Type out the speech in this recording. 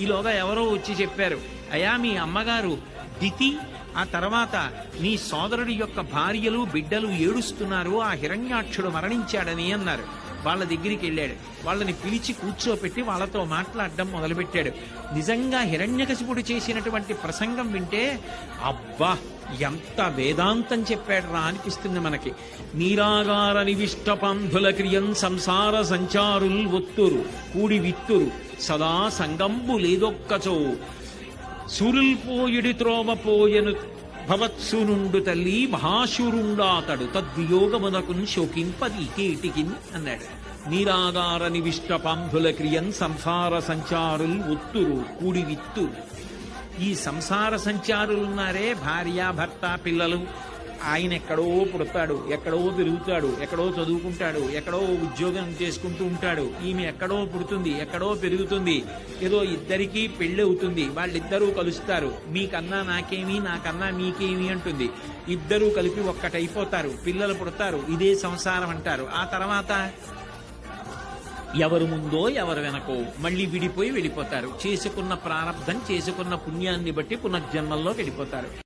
ఈలోగా ఎవరో వచ్చి చెప్పారు అయా మీ అమ్మగారు దితి ఆ తర్వాత నీ సోదరుడి యొక్క భార్యలు బిడ్డలు ఏడుస్తున్నారు ఆ హిరణ్యాక్షుడు మరణించాడని అన్నారు. వాళ్ళ దగ్గరికి వెళ్ళాడు. వాళ్ళని పిలిచి కూర్చోపెట్టి వాళ్ళతో మాట్లాడడం మొదలుపెట్టాడు. నిజంగా హిరణ్యకశిపుడు చేసినటువంటి ప్రసంగం వింటే అబ్బా ఎంత వేదాంతం చెప్పాడు రా అనిపిస్తుంది మనకి. నీరాగార నివిష్ట పంధుల క్రియం సంసార సంచారుల్ ఒత్తురు కూడి విత్తురు సదా సంగంబు లేదొక్కచో. సురుల్పోయుడి త్రోవపోయెను భవత్సునుండు తల్లి మహాశూరుండాతడు. తద్వియోగమునకున్ శోకింపది కేటికిన్ అన్నాడు. నీరాగార నివిష్ట పాంధుల క్రియన్ సంసార సంచారుల్ ఒత్తురు కూడివిత్తురు ఈ సంసార సంచారులున్నారే భార్య భర్త పిల్లలు. ఆయన ఎక్కడో పుడతాడు ఎక్కడో పెరుగుతాడు ఎక్కడో చదువుకుంటాడు ఎక్కడో ఉద్యోగం చేసుకుంటూ ఉంటాడు. ఈమె ఎక్కడో పుడుతుంది ఎక్కడో పెరుగుతుంది. ఏదో ఇద్దరికీ పెళ్ళి అవుతుంది. వాళ్ళిద్దరూ కలుస్తారు. మీకన్నా నాకేమి నాకన్నా మీకేమి అంటుంది. ఇద్దరూ కలిపి ఒక్కటైపోతారు. పిల్లలు పుడతారు. ఇదే సంసారం అంటారు. ఆ తర్వాత ఎవరు ముందో ఎవరు వెనకో మళ్ళీ విడిపోయి వెళ్ళిపోతారు. చేసుకున్న ప్రారంధం చేసుకున్న పుణ్యాన్ని బట్టి పునర్జన్మల్లో వెళ్ళిపోతారు.